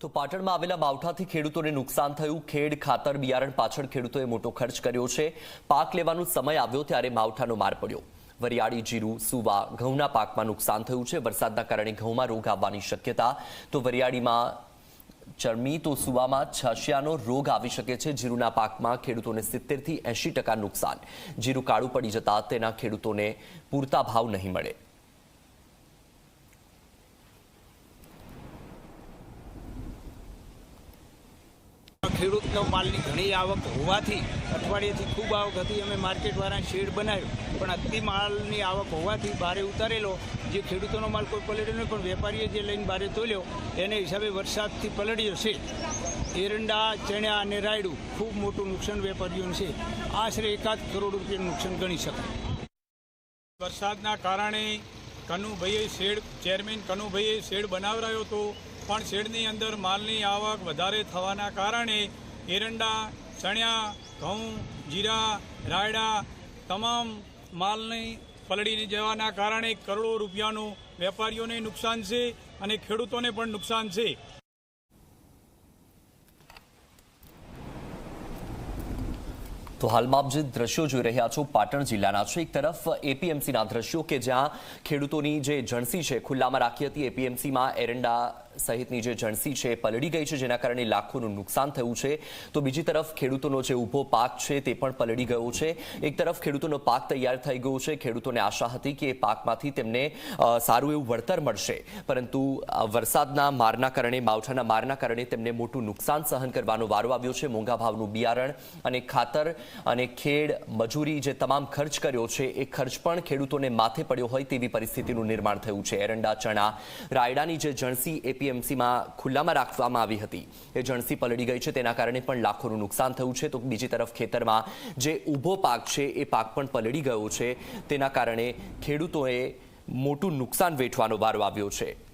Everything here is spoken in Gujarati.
તો પાટણમાં આવેલા માવઠાથી ખેડૂતોને નુકસાન થયું. ખેડ, ખાતર, બિયારણ પાછળ ખેડૂતોએ મોટો ખર્ચ કર્યો છે. પાક લેવાનો સમય આવ્યો ત્યારે માવઠાનો માર પડ્યો. વરિયાળી, જીરું, સુવા, ઘઉંના પાકમાં નુકસાન થયું છે. વરસાદના કારણે ઘઉંમાં રોગ આવવાની શક્યતા. તો વરિયાળીમાં ચરમી, તો સુવામાં છાશિયાનો રોગ આવી શકે છે. જીરુના પાકમાં ખેડૂતોને સિત્તેરથી એંશી ટકા નુકસાન. જીરું કાળું પડી જતા તેના ખેડૂતોને પૂરતા ભાવ નહીં મળે. ખેડૂતનો માલની ઘણી આવક હોવાથી અઠવાડિયેથી ખૂબ આવક હતી. અમે માર્કેટવાળા શેડ બનાવ્યો. પણ અતિ માલની આવક હોવાથી બારે ઉતારેલો. જે ખેડૂતોનો માલ કોઈ પલળ્યો નહીં, પણ વેપારીએ જે લઈને બારે તોલ્યો, એને હિસાબે વરસાદથી પલળ્યો છે. એરંડા ચણ્યા અને રાયડું ખૂબ મોટું નુકસાન વેપારીઓને છે. આશરે એકાદ કરોડ રૂપિયાનું નુકસાન ગણી શકાય. વરસાદના કારણે કનુભાઈએ શેડ, ચેરમેન કનુભાઈએ શેડ બનાવરાયો હતો પણ શેડની અંદર માલની આવક વધારે થવાના કારણે એરંડા, ચણ્યા, ઘઉં, જીરા, રાયડા તમામ માલની પલળી જવાના કારણે કરોડો રૂપિયાનું વેપારીઓને નુકસાન છે અને ખેડૂતોને પણ નુકસાન છે. તો હાલમાં જે દ્રશ્યો જોઈ રહ્યા છો પાટણ જિલ્લાના છે. એક તરફ એપીએમસીના દ્રશ્યો કે જ્યાં ખેડૂતોની જે જણસી છે, ખુલ્લામાં રાખી હતી એપીએમસીમાં એરંડા સહિતની જે જણસી છે પલળી ગઈ છે, જેના કારણે લાખોનું નુકસાન થયું છે. તો બીજી તરફ ખેડૂતોનો જે ઊભો પાક છે તે પણ પલળી ગયો છે. એક તરફ ખેડૂતોનો પાક તૈયાર થઈ ગયો છે. ખેડૂતોને આશા હતી કે એ પાકમાંથી તેમને સારું એવું વળતર મળશે. પરંતુ વરસાદના મારના કારણે, માવઠાના મારના કારણે તેમને મોટું નુકસાન સહન કરવાનો વારો આવ્યો છે. મોંઘા ભાવનું બિયારણ અને ખાતર અને ખેડ મજૂરી જે તમામ ખર્ચ કર્યો છે, એ ખર્ચ પણ ખેડૂતોને માથે પડ્યો હોય તેવી પરિસ્થિતિનું નિર્માણ થયું છે. એરંડા, ચણા, રાયડાની જે જણસી એપીએમસીમાં ખુલ્લામાં રાખવામાં આવી હતી. એ જણસી પલળી ગઈ છે, તેના કારણે પણ લાખોનું નુકસાન થયું છે. તો બીજી તરફ ખેતરમાં જે ઊભો પાક છે, એ પાક પણ પલળી ગયો છે. તેના કારણે ખેડૂતોએ મોટું નુકસાન વેઠવાનો વારો આવ્યો છે.